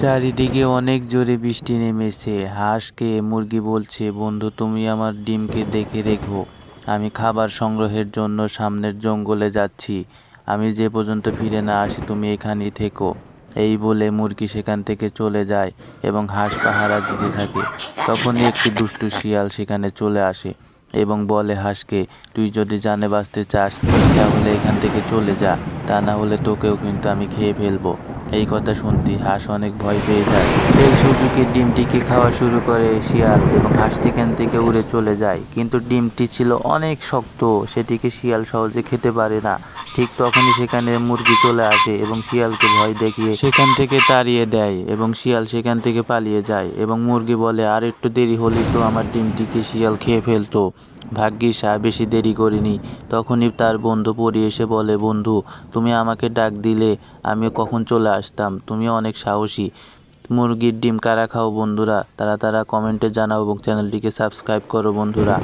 চারিদিকে অনেক জোরে বৃষ্টি নেমেছে। হাঁসকে, মুরগি বলছে, বন্ধু, তুমি আমার ডিমকে দেখে রেখো। আমি খাবার সংগ্রহের জন্য সামনের জঙ্গলে যাচ্ছি। আমি যে পর্যন্ত ফিরে না আসি, তুমি এখানেই থেকো। এই বলে মুরগি সেখান থেকে চলে যায় এবং হাঁস পাহারা দিতে থাকে। তখনই একটি দুষ্টু শিয়াল সেখানে চলে আসে এবং বলে, হাঁসকে, তুই যদি জানে বাঁচতে চাস, তাহলে এখান থেকে চলে যা। তা না হলে তোকেও কিন্তু আমি খেয়ে ফেলব। এই কথা শুনতে হাঁস অনেক ভয় পেয়ে যায়। এই সুযোগে ডিমটিকে খাওয়া শুরু করে শিয়াল এবং হাঁস সেখান থেকে উড়ে চলে যায়। কিন্তু ডিমটি ছিল অনেক শক্ত, সেটিকে শিয়াল সহজে খেতে পারে না। ঠিক তখনই সেখানে মুরগি চলে আসে এবং শিয়ালকে ভয় দেখিয়ে সেখান থেকে তাড়িয়ে দেয় এবং শিয়াল সেখান থেকে পালিয়ে যায় এবং মুরগি বলে, আর একটু দেরি হলেই তো আমার ডিমটিকে শিয়াল খেয়ে ফেলতো। ভাগ্যিস বেশি দেরি করিনি। তখনই তার বন্ধু পড়ি এসে বলে, বন্ধু, তুমি আমাকে ডাক দিলে আমি কখন চলে আসতাম। তুমিও অনেক সাহসী। মুরগির ডিম কারা খাও বন্ধুরা? তারা তারা কমেন্টে জানাও এবং চ্যানেলটিকে সাবস্ক্রাইব করো বন্ধুরা।